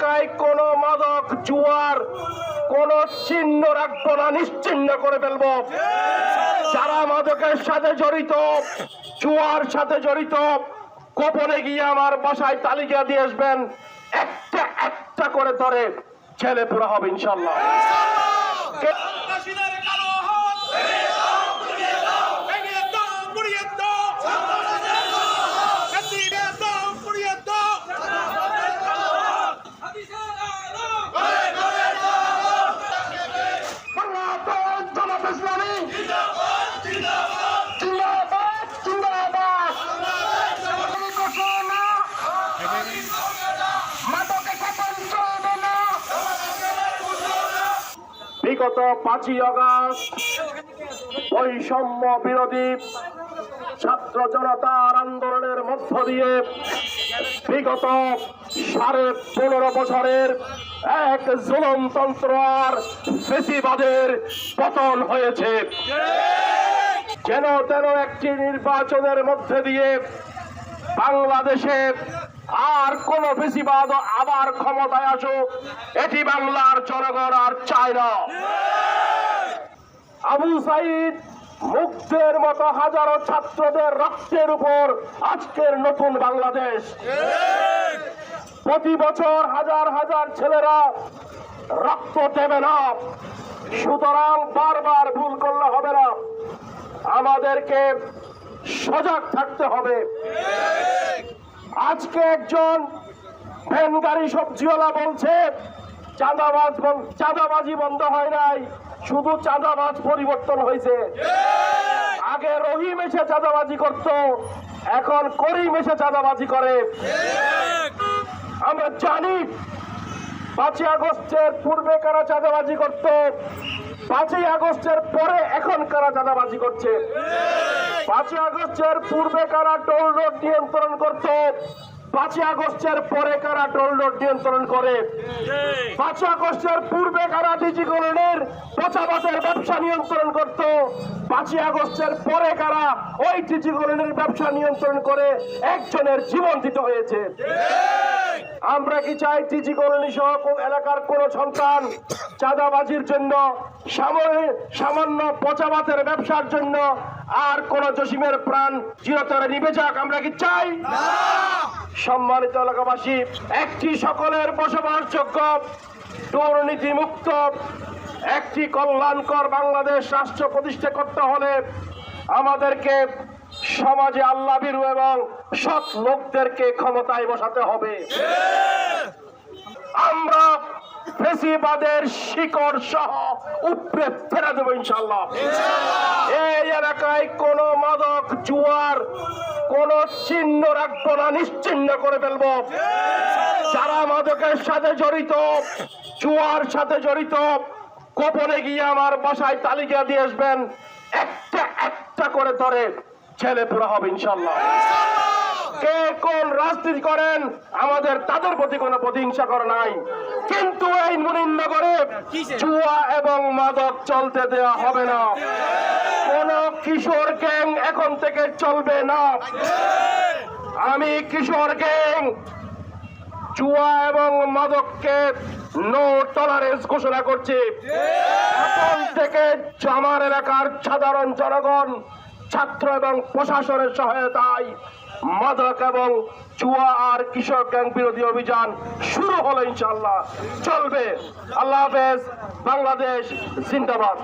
এলাকায় কোনো মাদক, জুয়ার কোনো চিহ্ন রাখব না, নিশ্চিহ্ন করে ফেলব। যারা মাদকের সাথে জড়িত, জুয়ার সাথে জড়িত, গোপনে গিয়ে আমার বাসায় তালিকা দিয়ে আসবেন, একটা একটা করে ধরে ছেলে পুরা হবে, ইনশাল্লাহ। বিগত পাঁচই আগস্ট বৈষম্য বিরোধী ছাত্র জনতার আন্দোলনের মধ্য দিয়ে বিগত সাড়ে পনেরো বছরের এক জুলমতন্ত্র আর ফেসিবাদের পতন হয়েছে। যেন তেন একটি নির্বাচনের মধ্যে দিয়ে বাংলাদেশে আর কোন বেশিবাদ আবার ক্ষমতায় আসুক, এটি বাংলার জনগণ আর চায় না। আবু সাইদ মুগ্ধের মতো হাজারো ছাত্রদের রক্তের উপর আজকের নতুন বাংলাদেশ। প্রতি বছর হাজার হাজার ছেলেরা রক্ত দেবে না। সুতরাং বারবার ভুল করলে হবে না। আমাদেরকে সজাগ থাকতে হবে। আজকে একজন ভ্যান গাড়ি সবজিওয়ালা বলছে, চাঁদাবাজ চাঁদাবাজি বন্ধ হয় নাই, শুধু চাঁদাবাজ পরিবর্তন হয়েছে। আগে রহিম এসে চাঁদাবাজি করত, এখন করিম এসে চাঁদাবাজি করে। আমরা জানি পাঁচই আগস্টের পূর্বে কারা চাঁদাবাজি করত, পাঁচই আগস্টের পরে এখন কারা চাঁদাবাজি করছে। পাঁচই আগস্টের পূর্বে কারা টোল রোড নিয়ন্ত্রণ করত? পাঁচই আগস্টের পরে কারা টোল রোড নিয়ন্ত্রণ করে? পাঁচই আগস্টের পূর্বে কারা ডিজি কলোনির ব্যবসা নিয়ন্ত্রণ করত? পাঁচই আগস্টের পরে কারা ওই ডিজি ব্যবসা নিয়ন্ত্রণ করে একজনের জীবন দিতে হয়েছে? আমরা কি চাই টিজি কলোনি সহ এলাকার কোন সন্তান চাঁদাবাজির জন্য সাময়িক সামান্য পচাবাতের ব্যবসার জন্য আর কোন জসিমের প্রাণ চিরতরে নিবে যাক আমরা কি চাই? সম্মানিত এলাকাবাসী একটি সকলের বসবাসযোগ্য দুর্নীতি মুক্ত একটি কল্যাণকর বাংলাদেশ রাষ্ট্র প্রতিষ্ঠা করতে হলে আমাদেরকে সমাজে আল্লাহ বিরু এবং সৎ লোকদেরকে ক্ষমতায় বসাতে হবে। আমরা ফেসিবাদের শিকড় সহ উপরে ফেরা দেবো ইনশাল্লাহ এই এলাকায় কোন মাদক, জুয়ার কোন চিহ্ন রাখব না, নিশ্চিহ্ন করে ফেলব। যারা মাদকের সাথে জড়িত, জুয়ার সাথে জড়িত, গোপনে গিয়ে আমার বাসায় তালিকা দিয়ে আসবেন, একটা একটা করে ধরে ছেলে পুরা হবে ইনশাল্লাহ কে কোন রাজনীতি করেন আমাদের তাদের প্রতি কোনো প্রতিহিংসা করা নাই। কিন্তু এই মুনিনগরে জুয়া এবং মাদক চলতে দেওয়া হবে না। কোন কিশোর গ্যাং এখন থেকে চলবে না। আমি কিশোর গ্যাং জুয়া এবং মাদককে নো টলারেন্স ঘোষণা করছি। এখন থেকে আমার এলাকার সাধারণ জনগণ ছাত্র এবং প্রশাসনের সহায়তায় মাদক এবং চুয়া আর কৃষক গ্যাং বিরোধী অভিযান শুরু হলো ইনশাল্লাহ চলবে। আল্লাহ হাফেজ। বাংলাদেশ জিন্দাবাদ।